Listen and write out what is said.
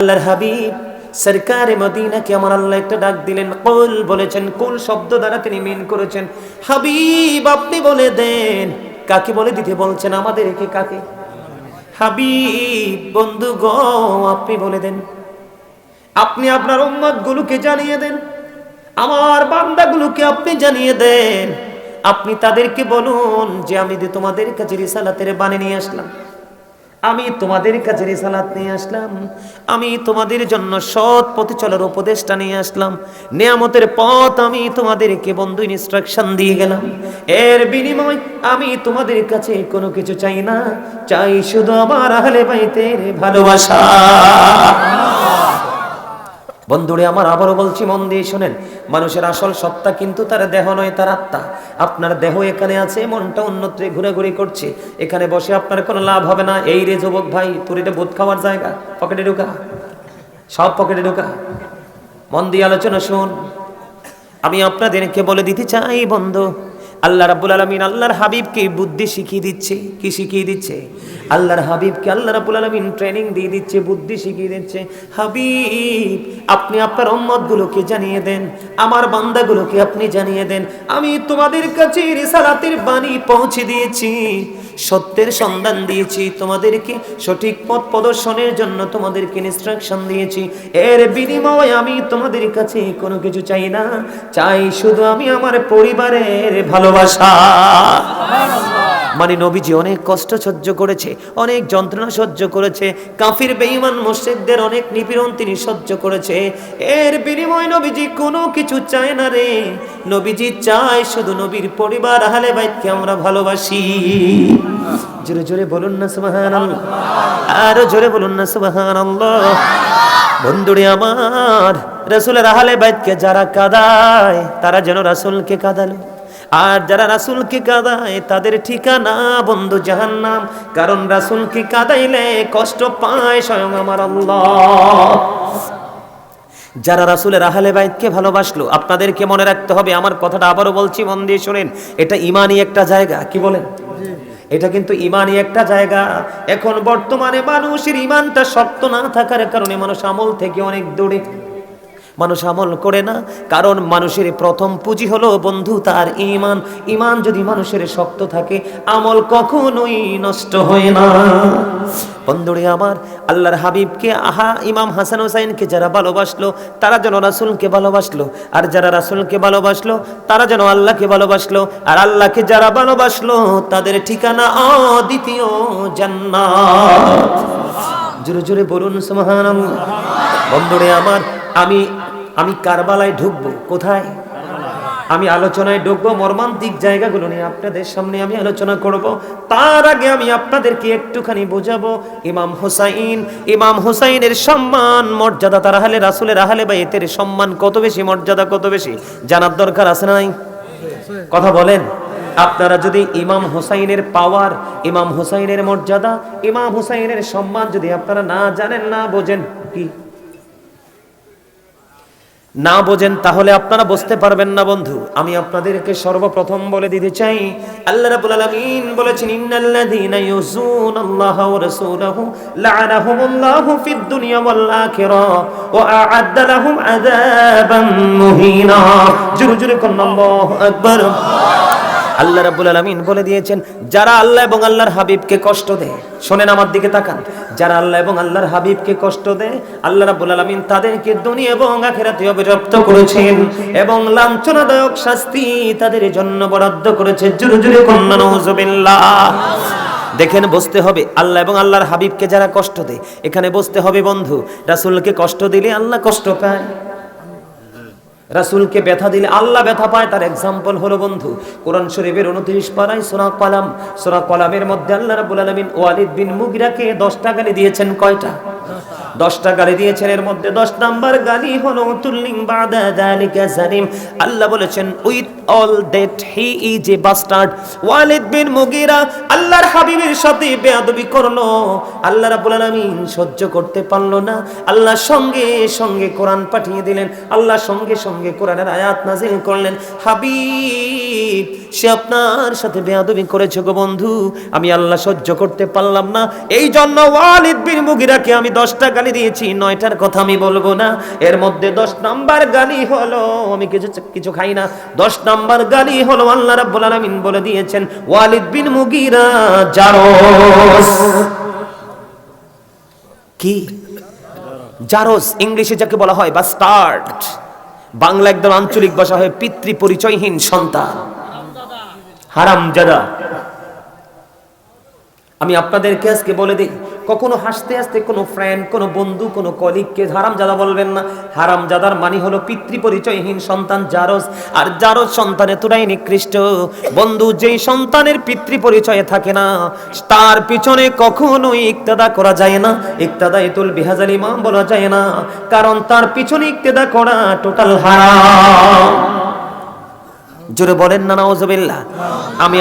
আল্লাহর হাবিব, সরকারে মদিনাকে আমার আল্লাহ একটা ডাক দিলেন, কুল বলেছেন, কুল শব্দ দ্বারা তিনি মিন করেছেন। হাবিব, আপনি বলে দেন। কাকে বলে দিতে বলছেন আমাদেরকে কাকে? হাবিব, বন্ধু গো, আপনি বলে দেন। আপনি আপনার উম্মত গুলোকে জানিয়ে দেন। আমার বান্দাগুলোকে আপনি জানিয়ে দেন। আপনি তাদেরকে বলুন যে আমি তোমাদের কাছে রিসালাতের বাণী নিয়ে আসলাম। আমি তোমাদের কাছে রিসালাত নিয়ে আসলাম। আমি তোমাদের জন্য সৎ পথে চলার উপদেশটা নিয়ে আসলাম। নিয়ামতের পথ আমি তোমাদেরকে বন্ধু ইনস্ট্রাকশন দিয়ে গেলাম। এর বিনিময় আমি তোমাদের কাছে কোনো কিছু চাই না। চাই শুধু আমার আহলে বাইতের ভালোবাসা। বন্ধুরে, আমার আবারও বলছি, মন দিয়ে শোনেন, মানুষের আসল সত্তা কিন্তু তার দেহ নয়, তার আত্মা। আপনার দেহ এখানে আছে, মনটা অন্যত্রে ঘুরাঘুরি করছে। এখানে বসে আপনার কোনো লাভ হবে না। এই রে যুবক ভাই, তোর এটা বোধ খাওয়ার জায়গা? পকেটে ঢুকা। সব পকেটে ঢুকা। মন দিয়ে আলোচনা শুন। আমি আপনাদেরকে বলে দিতে চাই, বন্ধু আল্লাহ রাবুল আলমিন আল্লাহর হাবিবকে বুদ্ধি শিখিয়ে দিচ্ছে। কি শিখিয়ে দিচ্ছে? আল্লাহর হাবিবকে আল্লাহ রাবুল আলমিন ট্রেনিং দিয়ে দিচ্ছে, বুদ্ধি শিখিয়ে দিচ্ছে। হাবিব, আপনি আপনার উম্মতগুলোকে জানিয়ে দেন, আমার বান্দাগুলোকে আপনি জানিয়ে দেন। আমি তোমাদের কাছে রিসালাতের বাণী পৌঁছে দিয়েছি। সত্যের সন্ধান দিয়েছি, তোমাদেরকে সঠিক পথ প্রদর্শনের জন্য তোমাদেরকে ইনস্ট্রাকশন দিয়েছি। এর বিনিময়ে আমি তোমাদের কাছে কোনো কিছু চাই না, চাই শুধু আমি আমার পরিবারের ভালোবাসা। মানে নবীজি অনেক কষ্ট সহ্য করেছে, অনেক যন্ত্রণা সহ্য করেছে, কাফির, বেঈমান, মুশরিকদের অনেক নিপীড়ন তিনি সহ্য করেছে। এর বিনিময় নবীজি কোনো কিছু চায় না রে। নবীজি চায় শুধু নবীর পরিবার, আহলে বাইতকে আমরা ভালোবাসি। জোরে জোরে বলুন না, সুবহানাল্লাহ। আরও জোরে বলুন না, সুবহানাল্লাহ। বন্ধুরে আমার, রাসূলের আহলে বাইতকে যারা কাদায়, তারা যেন রাসূলকে কাদালো। আর যারা রাসূলকে কাদায়, তাদের ঠিকানা বন্ধু জাহান্নাম। কারণ রাসূলকে কাদাইলে কষ্ট পায় স্বয়ং আমার আল্লাহ। যারা রাসূলের আহলে বাইতকে ভালোবাসলো, আপনাদেরকে মনে রাখতে হবে, আমার কথাটা আবারও বলছি, মন দিয়ে শুনেন, এটা ইমানই একটা জায়গা, কি বলেন? এটা কিন্তু ইমানই একটা জায়গা। এখন বর্তমানে মানুষের ইমানটা শক্ত না থাকার কারণে মানুষ আমল থেকে অনেক দূরে। মানুষ আমল করে না। কারণ মানুষের প্রথম পুঁজি হলো বন্ধু, তার ইমান ইমান যদি মানুষের শক্ত থাকে, আমল কখনোই নষ্ট হয় না। বন্ধুরে আমার, আল্লাহর হাবিবকে, আহা, ইমাম হাসান হোসাইনকে যারা ভালোবাসলো, তারা যেন রাসূলকে ভালোবাসলো। আর যারা রাসূলকে ভালোবাসলো, তারা যেন আল্লাহকে ভালোবাসলো। আর আল্লাহকে যারা ভালোবাসলো, তাদের ঠিকানা অদ্বিতীয় জান্নাত। জোরে জোরে বলুন, সুবহানাল্লাহ। বন্ধুরে আমার, আমি আমি কারবালায় ঢুকবো, কোথায়? আমি আলোচনায় ঢুকবো, মর্মান্তিক জায়গাগুলো নিয়ে আপনাদের সামনে আমি আলোচনা করব। তার আগে আমি আপনাদেরকে একটুখানি বোঝাবো, ইমাম হোসাইন, ইমাম হোসাইনের সম্মান, মর্যাদা তার আহলে রাসুলের আহলে বা এতের সম্মান কত বেশি, মর্যাদা কত বেশি? জানার দরকার আছে নাই? কথা বলেন। আপনারা যদি ইমাম হোসাইনের পাওয়ার, ইমাম হোসাইনের মর্যাদা, ইমাম হোসাইনের সম্মান যদি আপনারা না জানেন, না বোঝেন, কি? না বোঝেন, তাহলে আপনারা বুঝতে পারবেন না বন্ধু। আমি আপনাদেরকে সর্বপ্রথম বলে দিতে চাই, আল্লাহ রাব্বুল আলামিন বলেছেন, ইন্নাল্লাযীনা ইউযুনাল্লাহা ওয়া রাসূলাহু লা'আনাহুমুল্লাহু ফিদ দুনিয়া ওয়াল আখিরাহ ওয়া আ'আদ্দা লাহুম আযাবান মুহিনা। জোরে জোরে কোন, আল্লাহু আকবার। আল্লাহ রাব্বুল আলামিন বলে দিয়েছেন, যারা আল্লাহ এবং আল্লাহর হাবিবকে কষ্ট দেয়, শোনেন আমার দিকে তাকান যারা আল্লাহ এবং আল্লাহর হাবিবকে কষ্ট দেয়, আল্লাহ রাব্বুল আলামিন তাদেরকে দুনিয়া এবং আখিরাতে অবিরপ্ত করেছেন এবং লাঞ্ছনাদায়ক শাস্তি তাদের জন্য বরাদ্দ করেছে। জুরু জুরু কন্যা, নউজুবিল্লাহ। দেখেন বসতে হবে, আল্লাহ এবং আল্লাহর হাবিবকে যারা কষ্ট দেয়, এখানে বসতে হবে বন্ধু, রাসূলকে কষ্ট দিলে আল্লাহ কষ্ট পায়। রাসূলকে ব্যথা দিলে আল্লাহ ব্যথা পায়। তার এক্সাম্পল হলো বন্ধু, কোরআন শরীফের উনত্রিশ পাড়ায় সোনা কলাম। সোনা কলামের মধ্যে আল্লাহ রাবুল আলমিন ওয়ালিদ বিন মুগিরাকে দশটা গালি দিয়েছেন কয়টা? দশটা গালি দিয়েছেন, এর মধ্যে দশ নাম্বার গালি হলো তুল্লিং বাদা যালিকা জালিম। আল্লাহ বলেছেন, with all that he is a bastard. Walid bin Mughira আল্লাহর হাবিবের সাথে বেয়াদবি করল। আল্লাহ রাব্বুল আলামিন সহ্য করতে পারল না। আল্লাহ সঙ্গে সঙ্গে কোরআন পাঠিয়ে দিলেন। আল্লাহ সঙ্গে সঙ্গে কোরআনের আয়াত নাজিল করলেন। হাবিব, সে আপনার সাথে বেয়াদবি করেছে গো বন্ধু। আমি আল্লাহ সহ্য করতে পারলাম না। এই জন্য ওয়ালিদ বিন মুগিরাকে আমি দশটা গালি গালি দিয়েছি, নয়টার কথা আমি বলব না। এর মধ্যে দশ নাম্বার গালি হলো, আমি কিছু কিছু খাই না। দশ নাম্বার গালি হলো, আল্লাহ রাব্বুল আলামিন বলে দিয়েছেন, ওয়ালিদ বিন মুগিরা জারস। কি? জারস, ইংলিশে যাকে বলা হয় বা স্টার্ট বাংলা একদম আঞ্চলিক ভাষা হয় পিতৃ পরিচয়হীন সন্তান। হারামজাদা। আমি আপনাদেরকে আজকে বলে দিই কখনো হাসতে হাসতে কোনো ফ্রেন্ড কোনো বন্ধু, কোনো কলিগকে হারামজাদা বলবেন না। হারামজাদার মানে হলো পিতৃ পরিচয়হীন সন্তান জারস আর জারস সন্তান এতটাই নিকৃষ্ট। বন্ধু যেই সন্তানের পিতৃ পরিচয়ে থাকে না, তার পিছনে কখনোই ইক্তাদা করা যায় না। ইক্তাদা ইতুল বিহাজাল ইমাম বলা যায় না, কারণ তার পিছনে ইক্তেদা করা টোটাল হারাম। জোরে বলেন না নওয়াজবিল্লাহ আমি